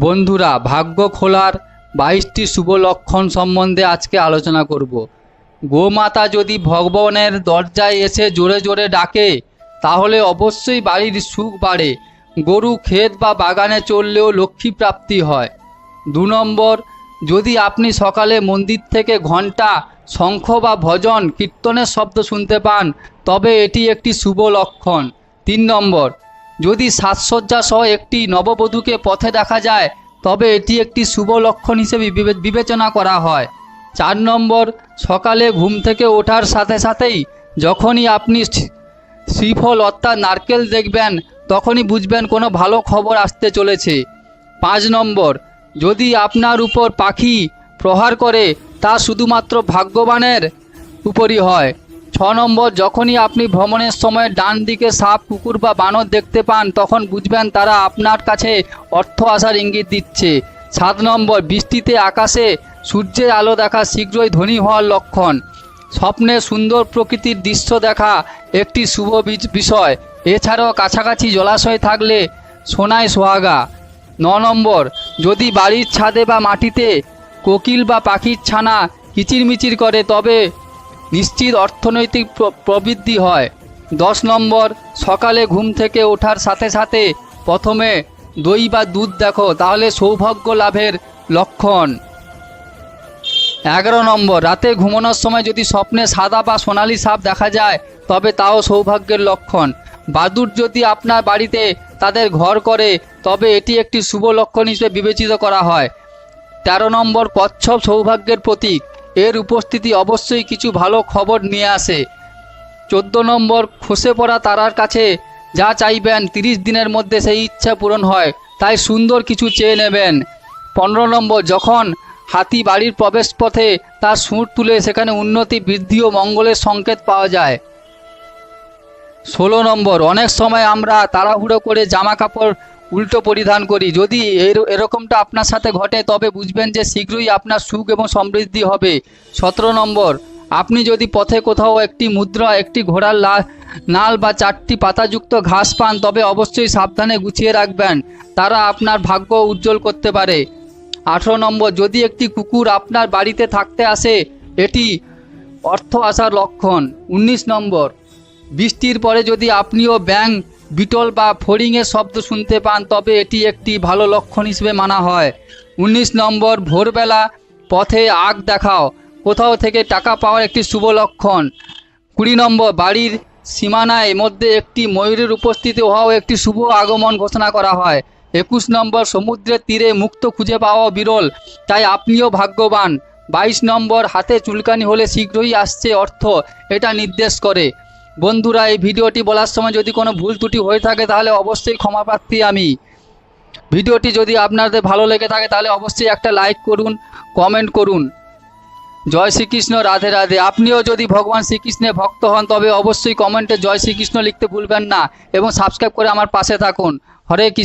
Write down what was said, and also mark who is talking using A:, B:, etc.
A: বন্ধুরা, ভাগ্য খোলার বাইশটি শুভ লক্ষণ সম্বন্ধে আজকে আলোচনা করব। গোমাতা যদি ভগবানের দরজায় এসে জোরে জোরে ডাকে, তাহলে অবশ্যই বাড়ির সুখ বাড়ে। গরু, ক্ষেত বা বাগানে চললেও লক্ষ্মী প্রাপ্তি হয়। দু নম্বর, যদি আপনি সকালে মন্দির থেকে ঘণ্টা, শঙ্খ বা ভজন, কীর্তনের শব্দ শুনতে পান, তবে এটি একটি শুভ লক্ষণ। তিন নম্বর যদি সাজসজ্জা সহ একটি নববধূকে পথে দেখা যায়, তবে এটি একটি শুভ লক্ষণ হিসেবে বিবেচনা করা হয়। চার নম্বর, সকালে ঘুম থেকে ওঠার সাথে সাথেই যখনই আপনি শ্রীফল অর্থাৎ নারকেল দেখবেন, তখনই বুঝবেন কোনো ভালো খবর আসতে চলেছে। পাঁচ নম্বর, যদি আপনার উপর পাখি প্রহার করে, তা শুধুমাত্র ভাগ্যবানের উপরই হয়। ছ নম্বর, যখনই আপনি ভ্রমণের সময় ডান দিকে সাপ, কুকুর বা বানর দেখতে পান, তখন বুঝবেন তারা আপনার কাছে অর্থ আসার ইঙ্গিত দিচ্ছে। সাত নম্বর, বৃষ্টিতে আকাশে সূর্যের আলো দেখা শীঘ্রই ধনী হওয়ার লক্ষণ। স্বপ্নে সুন্দর প্রকৃতির দৃশ্য দেখা একটি শুভ বিষয়। এছাড়াও কাছাকাছি জলাশয় থাকলে সোনায় সোহাগা। ন নম্বর, যদি বাড়ির ছাদে বা মাটিতে কোকিল বা পাখির ছানা কিচিরমিচির করে, তবে নিশ্চিত অর্থনৈতিক প্রবৃদ্ধি হয়। দশ নম্বর, সকালে ঘুম থেকে ওঠার সাথে সাথে প্রথমে দই বা দুধ দেখো, তাহলে সৌভাগ্য লাভের লক্ষণ। এগারো নম্বর, রাতে ঘুমানোর সময় যদি স্বপ্নে সাদা বা সোনালি সাপ দেখা যায়, তবে তাও সৌভাগ্যের লক্ষণ। বাদুর যদি আপনার বাড়িতে তাদের ঘর করে, তবে এটি একটি শুভ লক্ষণ হিসেবে বিবেচিত করা হয়। তেরো নম্বর কচ্ছপ সৌভাগ্যের প্রতীক। এর উপস্থিতি অবশ্যই কিছু ভালো খবর নিয়ে আসে। চোদ্দ নম্বর, খসে পড়া তারার কাছে যা চাইবেন, তিরিশ দিনের মধ্যে সেই ইচ্ছা পূরণ হয়, তাই সুন্দর কিছু চেয়ে নেবেন। পনেরো নম্বর, যখন হাতি বাড়ির প্রবেশ পথে তার সুঁড় তুলে সেখানে উন্নতি, বৃদ্ধি ও মঙ্গলের সংকেত পাওয়া যায়। ষোলো নম্বর, অনেক সময় আমরা তাড়াহুড়ো করে জামা কাপড় উল্টো পরিধান করি। যদি এর- এরকমটা আপনার সাথে ঘটে, তবে বুঝবেন যে শীঘ্রই আপনার সুখ এবং সমৃদ্ধি হবে। সতেরো নম্বর, আপনি যদি পথে কোথাও একটি মুদ্রা, একটি ঘোড়ার নাল বা চারটি পাতাযুক্ত ঘাস পান, তবে অবশ্যই সাবধানে গুছিয়ে রাখবেন। তারা আপনার ভাগ্য উজ্জ্বল করতে পারে। আঠেরো নম্বর, যদি একটি কুকুর আপনার বাড়িতে থাকতে আসে, এটি অর্থ আসার লক্ষণ। উনিশ নম্বর, বৃষ্টির পরে যদি আপনিও ব্যাং বিটল বা ফড়িংয়ের শব্দ শুনতে পান, তবে এটি একটি ভালো লক্ষণ হিসেবে মানা হয়। উনিশ নম্বর, ভোরবেলা পথে আগ দেখাও। কোথাও থেকে টাকা পাওয়ার একটি শুভ লক্ষণ। কুড়ি নম্বর, বাড়ির সীমানায় মধ্যে একটি ময়ূরের উপস্থিতি হওয়াও একটি শুভ আগমন ঘোষণা করা হয়। একুশ নম্বর, সমুদ্রের তীরে মুক্ত খুঁজে পাওয়া বিরল, তাই আপনিও ভাগ্যবান। বাইশ নম্বর, হাতে চুলকানি হলে শীঘ্রই আসছে অর্থ, এটা নির্দেশ করে। বন্ধুরা, এই ভিডিওটি বলার সময় যদি কোনো ভুল ত্রুটি হয়ে থাকে, তাহলে অবশ্যই ক্ষমা প্রার্থী আমি। ভিডিওটি যদি আপনাদের ভালো লেগে থাকে, তাহলে অবশ্যই একটা লাইক করুন, কমেন্ট করুন। জয় শ্রীকৃষ্ণ, রাধে রাধে। আপনিও যদি ভগবান শ্রীকৃষ্ণের ভক্ত হন, তবে অবশ্যই কমেন্টে জয় শ্রীকৃষ্ণ লিখতে ভুলবেন না এবং সাবস্ক্রাইব করে আমার পাশে থাকুন। হরে কৃষ্ণ।